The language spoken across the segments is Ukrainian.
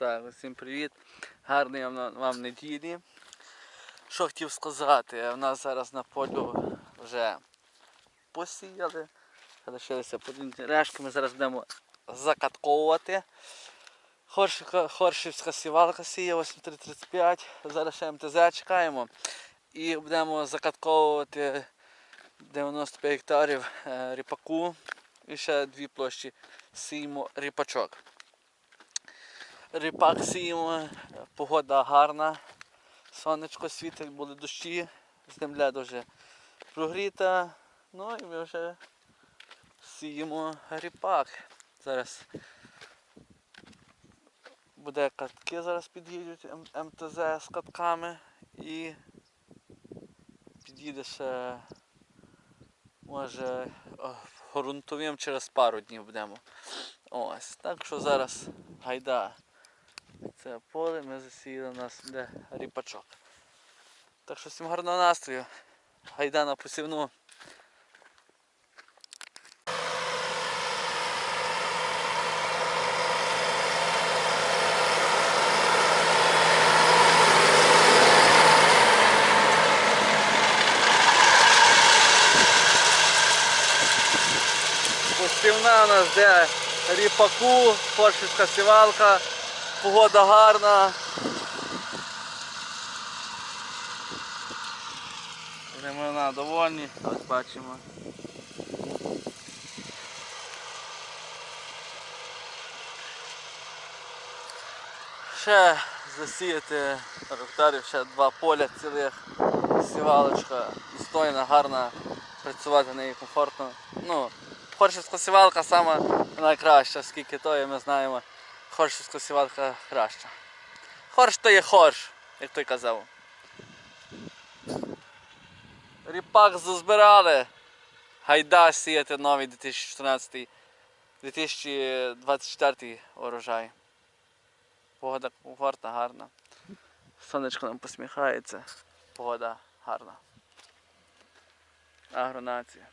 Так, усім привіт. Гарний вам, неділі. Що хотів сказати, у нас зараз на полю вже посіяли. Залишилися подвійні решки, ми зараз будемо закатковувати. Хоршівська сівалка сіє 8335. Зараз ще МТЗ чекаємо. І будемо закатковувати 95 гектарів е, ріпаку. І ще дві площі сіємо ріпачок. Ріпак сіємо, погода гарна, сонечко світить, були дощі, земля дуже прогріта. Ну і ми вже сіємо ріпак. Зараз буде катки, зараз під'їдуть МТЗ з катками і під'їде ще може грунтовим через пару днів будемо. Ось. Так що зараз гайда. Це поле ми засіяли у нас де ріпачок. Так що всім гарного настрою. Гайда на посівну. Посівна у нас де ріпаку, хоршівська сівалка, погода гарна. Времена довольні, ось бачимо. Ще засіяти гектарів, ще два поля цілих, сівалочка, достойна, гарна, працювати в неї комфортно. Ну, Хоршівська сівалка сама найкраща, скільки то є, ми знаємо. Хоршівська сівалка краща. Хорш то є хорш, як той казав. Ріпак зазбирали. Гайда сіяти новий 2014 2024 урожай. Погода комфортна, гарна. Сонечко нам посміхається. Погода гарна. Агронація.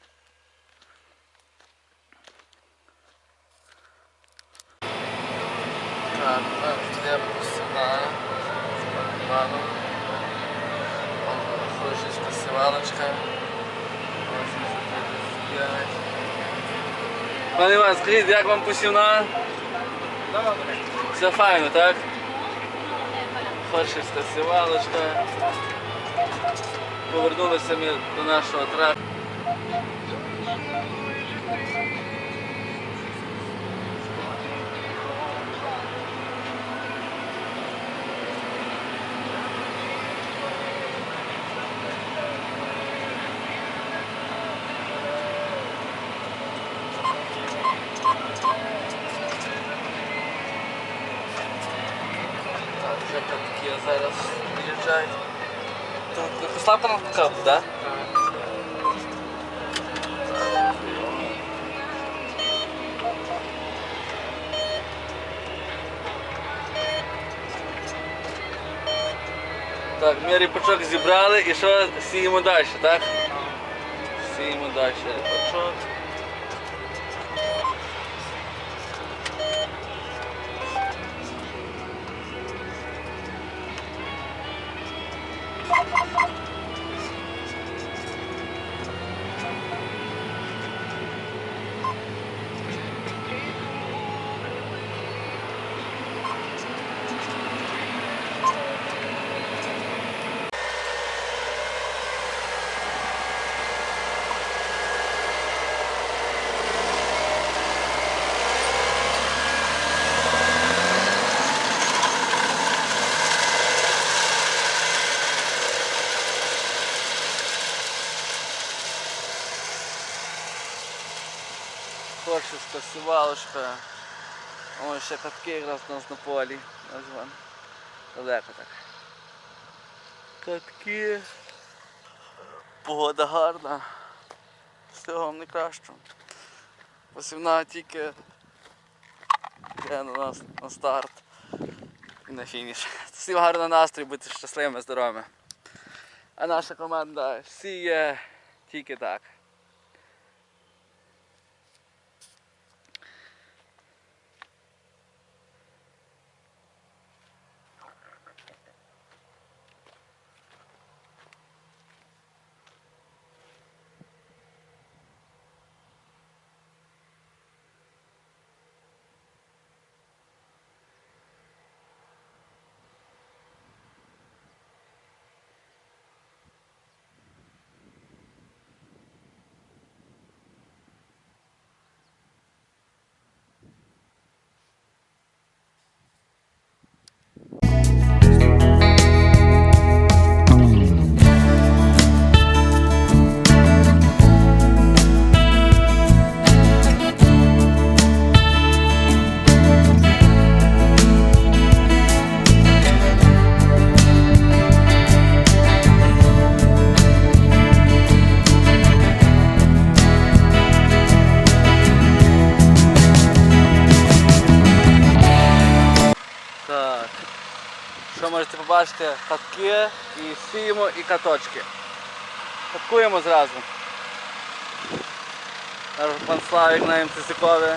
Так, так, я посіваю. Спакувано. Хорошечка сівалочка. Пане Іван, скажіть, як вам посівна? Все файно, так? Хоршівська сівалочка. Повернулися ми до нашого трактора. Так, вже зараз приїжджають. Тут Послабка на кап, так? Так, ми ріпачок зібрали і що сіємо далі, так? Сіємо далі ріпачок. Хоршівська сівалочка. Ось ще катки якраз у нас на полі. Ось вон. Далеко так. Катки. Погода гарна. Всього вам найкращого. Посівна тільки йде на нас на старт і на фініш. Всім гарного настрою, будьте щасливими, здоровими. А наша команда сіє тільки так. Хочете побачити катки і сіємо і каточки. Каткуємо зразу. Пан Славік на МТСикові